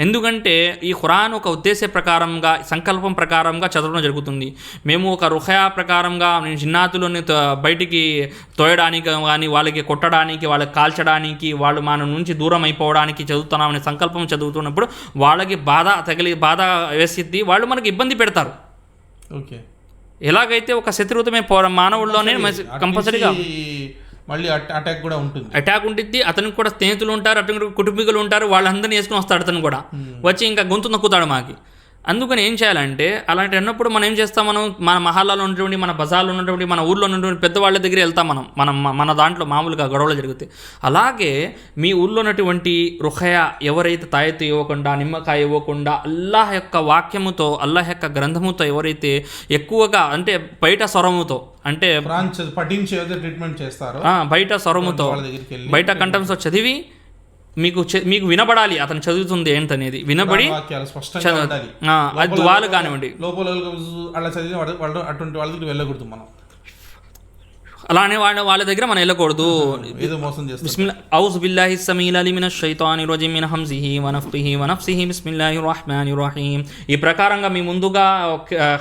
B: ఎందుకంటే ఈ ఖురాన్ ఒక ఉద్దేశ ప్రకారంగా సంకల్పం ప్రకారంగా చదవడం జరుగుతుంది. మేము ఒక రుఖయా ప్రకారంగా నేను జిన్నాతులని బయటికి తోయడానికి కానీ వాళ్ళకి కొట్టడానికి వాళ్ళకి కాల్చడానికి వాళ్ళు మన నుంచి దూరం అయిపోవడానికి చదువుతున్నామనే సంకల్పం చదువుతున్నప్పుడు వాళ్ళకి బాధ తగిలి బాధ వేసిద్ది వాళ్ళు మనకి ఇబ్బంది పెడతారు.
A: ఓకే.
B: ఎలాగైతే ఒక శత్రువుతమే పోర మానవుల్లోనే కంపల్సరీగా
A: మళ్ళీ అటాక్ కూడా ఉంటుంది.
B: అటాక్ ఉంటుంది అతనికి కూడా స్నేహితులు ఉంటారు అతనికి కుటుంబీకులు ఉంటారు వాళ్ళందరినీ వేసుకుని వస్తాడు అతను కూడా. వచ్చి ఇంకా గొంతు నొక్కుతాడు మాకి. అందుకని ఏం చేయాలంటే అలాంటి అన్నప్పుడు మనం ఏం చేస్తాం మనం? మన మహాల్లో ఉన్నటువంటి మన బజార్లో ఉన్నటువంటి మన ఊర్లో ఉన్నటువంటి పెద్దవాళ్ళ దగ్గర వెళ్తాం మనం. మనం మన దాంట్లో మామూలుగా గొడవలు జరుగుతాయి. అలాగే మీ ఊర్లో ఉన్నటువంటి రుహయ ఎవరైతే తాయెత్తు ఇవ్వకుండా నిమ్మకాయ ఇవ్వకుండా అల్లాహ్ యొక్క వాక్యముతో అల్లాహ్ యొక్క గ్రంథముతో ఎవరైతే ఎక్కువగా అంటే బయట స్వరముతో అంటే
A: పఠించి ట్రీట్మెంట్ చేస్తారో
B: బయట స్వరముతో బయట కంఠంతో చదివి మీకు మీకు వినబడాలి అతను చదువుతుంది ఏంటనేది. వినబడి చదవ- అది దువాలు కానివ్వండి.
A: లోపల అలా వాళ్ళు అటువంటి వాళ్ళ దగ్గర వెళ్ళకూడదు మనం.
B: అలానే వాళ్ళ వాళ్ళ దగ్గర మనం వెళ్ళకూడదు. ఔజ్ బిల్లాహి సమీల్ అలీ మిన షైతాని రజీమ్ మిన హంజిహి వనఫ్తిహి వనఫ్సిహి బిస్మిల్లాహి రహమాని రహీం ఈ ప్రకారంగా మీ ముందుగా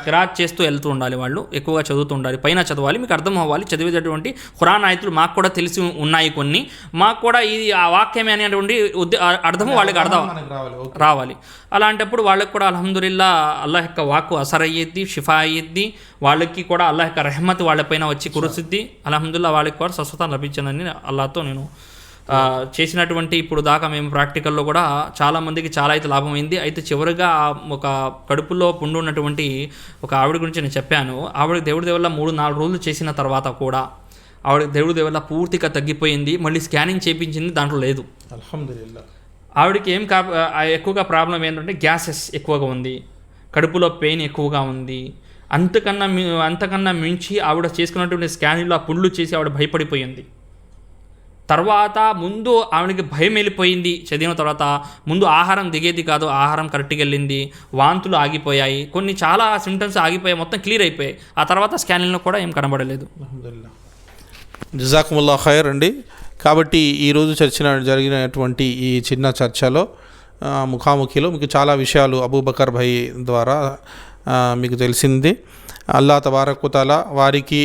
B: ఖిరాత్ చేస్తూ వెళ్తూ ఉండాలి వాళ్ళు ఎక్కువగా చదువుతూ ఉండాలి పైన చదవాలి మీకు అర్థం అవ్వాలి చదివేటటువంటి ఖురాన్ ఆయతులు మాకు కూడా తెలిసి ఉన్నాయి కొన్ని. మాకు కూడా ఇది ఆ వాక్యమే అనేటువంటి అర్థము వాళ్ళకి అర్థం
A: రావాలి
B: అలాంటప్పుడు వాళ్ళకి కూడా అల్హమ్దుల్లా అల్లాహ్ యొక్క వాక్కు అసర్ అయ్యిద్ది షిఫా అయ్యిద్ది వాళ్ళకి కూడా అల్లాహ్ యొక్క రెహమత్ వాళ్ళపైన వచ్చి కురుసిద్ది. అల్హమ్దుల్లా వాళ్ళకి కూడా స్వస్థత లభించిందని అల్లాహ్తో నేను చేసినటువంటి ఇప్పుడు దాకా మేము ప్రాక్టికల్లో కూడా చాలా మందికి చాలా అయితే లాభమైంది అయితే చివరిగా ఒక కడుపులో పుండు ఉన్నటువంటి ఒక ఆవిడ గురించి నేను చెప్పాను. ఆవిడ దేవుడి దేవుళ్ళ మూడు నాలుగు రోజులు చేసిన తర్వాత కూడా ఆవిడ దేవుడి దేవుళ్ళ పూర్తిగా తగ్గిపోయింది. మళ్ళీ స్కానింగ్ చేయించింది దాంట్లో లేదు.
A: అల్హమ్దుల్లా
B: ఆవిడకి ఏం కా ఎక్కువగా ప్రాబ్లం ఏంటంటే గ్యాసెస్ ఎక్కువగా ఉంది. కడుపులో పెయిన్ ఎక్కువగా ఉంది. అంతకన్నా అంతకన్నా మించి ఆవిడ చేసుకున్నటువంటి స్కానింగ్లో ఆ పుండ్లు చేసి ఆవిడ భయపడిపోయింది. తర్వాత ముందు ఆవిడకి భయం వెళ్ళిపోయింది. చదివిన తర్వాత ముందు ఆహారం దిగేది కాదు ఆహారం కరెక్ట్గా వెళ్ళింది వాంతులు ఆగిపోయాయి కొన్ని చాలా సిమ్టమ్స్ ఆగిపోయాయి మొత్తం క్లియర్ అయిపోయాయి. ఆ తర్వాత స్కానింగ్లో కూడా ఏం కనబడలేదు.
A: జజాకుముల్లా ఖైర్ అండి. కాబట్టి ఈరోజు చర్చిన జరిగినటువంటి ఈ చిన్న చర్చలో ముఖాముఖిలో మీకు చాలా విషయాలు అబూబకర్ భయ్ ద్వారా మీకు తెలిసింది. అల్లా తబారకుతాల వారికి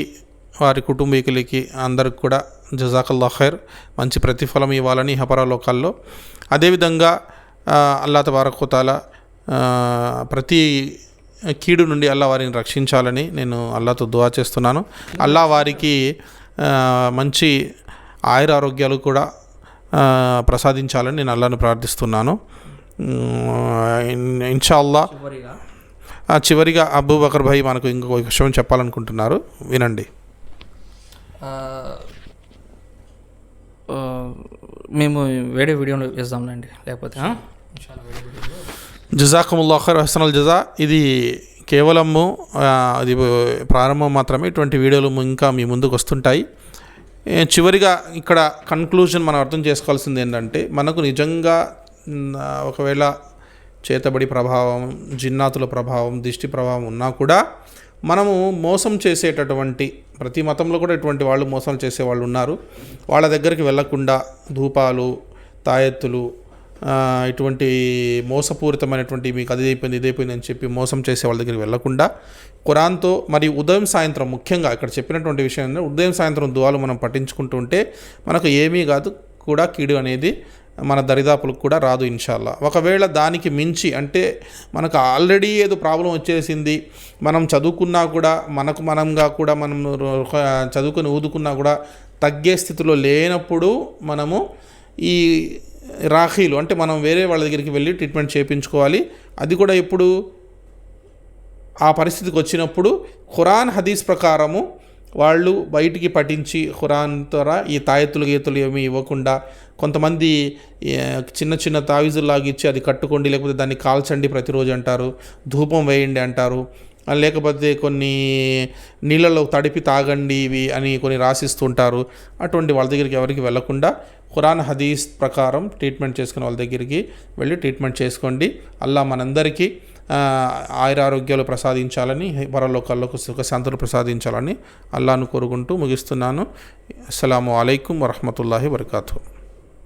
A: వారి కుటుంబీకులకి అందరికి కూడా జజాకల్లా ఖైర్ మంచి ప్రతిఫలం ఇవ్వాలని హపరాలోకాల్లో అదేవిధంగా అల్లా తబారకుతాల ప్రతి కీడు నుండి అల్లా వారిని రక్షించాలని నేను అల్లాతో దువా చేస్తున్నాను. అల్లా వారికి మంచి ఆయుర ఆరోగ్యాలు కూడా ప్రసాదించాలని నేను అల్లాను ప్రార్థిస్తున్నాను. ఇన్షాల్లా
B: చివరిగా
A: చివరిగా అబూబకర్ భాయ్ మనకు ఇంకొక విషయం చెప్పాలనుకుంటున్నారు. వినండి.
B: మేము వేరే వీడియోలో వేద్దాంలేండి లేకపోతే?
A: జజాకముల్లా ఖైర్ హసనల్ జజా. ఇది కేవలము అది ప్రారంభం మాత్రమే. ఇటువంటి వీడియోలు ఇంకా మీ ముందుకు వస్తుంటాయి. చివరిగా ఇక్కడ కన్క్లూజన్ మనం అర్థం చేసుకోవాల్సింది ఏంటంటే మనకు నిజంగా ఒకవేళ చేతబడి ప్రభావం జిన్నాతుల ప్రభావం దిష్టి ప్రభావం ఉన్నా కూడా మనము మోసం చేసేటటువంటి ప్రతి మతంలో కూడా ఇటువంటి వాళ్ళు మోసం చేసే వాళ్ళు ఉన్నారు. వాళ్ళ దగ్గరికి వెళ్ళకుండా ధూపాలు తాయెత్తులు ఇటువంటి మోసపూరితమైనటువంటి మీకు అది అయిపోయింది ఇది అయిపోయింది అని చెప్పి మోసం చేసే వాళ్ళ దగ్గరికి వెళ్ళకుండా ఖురాన్తో మరి ఉదయం సాయంత్రం ముఖ్యంగా ఇక్కడ చెప్పినటువంటి విషయం ఉదయం సాయంత్రం దువాలు మనం పట్టించుకుంటుంటే మనకు ఏమీ కాదు కూడా కీడు అనేది మన దరిదాపులకు కూడా రాదు ఇన్షాల్లా. ఒకవేళ దానికి మించి అంటే మనకు ఆల్రెడీ ఏదో ప్రాబ్లం వచ్చేసింది మనం చదువుకున్నా కూడా మనకు మనంగా కూడా మనం చదువుకుని చదువుకొని ఊదుకున్నా కూడా తగ్గే స్థితిలో లేనప్పుడు మనము ఈ రాఖీలు అంటే మనం వేరే వాళ్ళ దగ్గరికి వెళ్ళి ట్రీట్మెంట్ చేయించుకోవాలి అది కూడా ఇప్పుడు ఆ పరిస్థితికి వచ్చినప్పుడు ఖురాన్ హదీస్ ప్రకారము వాళ్ళు బయటికి పఠించి ఖురాన్ ద్వారా ఈ తాయెత్తులు గీతలు ఏమీ ఇవ్వకుండా కొంతమంది చిన్న చిన్న తావిజుల్లాగా ఇచ్చి అది కట్టుకోండి లేకపోతే దాన్ని కాల్చండి ప్రతిరోజు అంటారు ధూపం వేయండి అంటారు. లేకపోతే కొన్ని నీళ్ళలో తడిపి తాగండి ఇవి అని కొన్ని రాసిస్తుంటారు. అటువంటి వాళ్ళ దగ్గరికి ఎవరికి వెళ్ళకుండా ఖురాన్ హదీస్ ప్రకారం ట్రీట్మెంట్ చేసుకునే వాళ్ళ దగ్గరికి వెళ్ళి ట్రీట్మెంట్ చేసుకోండి. అల్లా మనందరికీ ఆయురారోగ్యాలు ప్రసాదించాలని పరలోకాల్లోకి సుఖశాంతులు ప్రసాదించాలని అల్లాను కోరుకుంటూ ముగిస్తున్నాను. అస్సలం అయికం వరహమతుల్లాహి వరకాతూ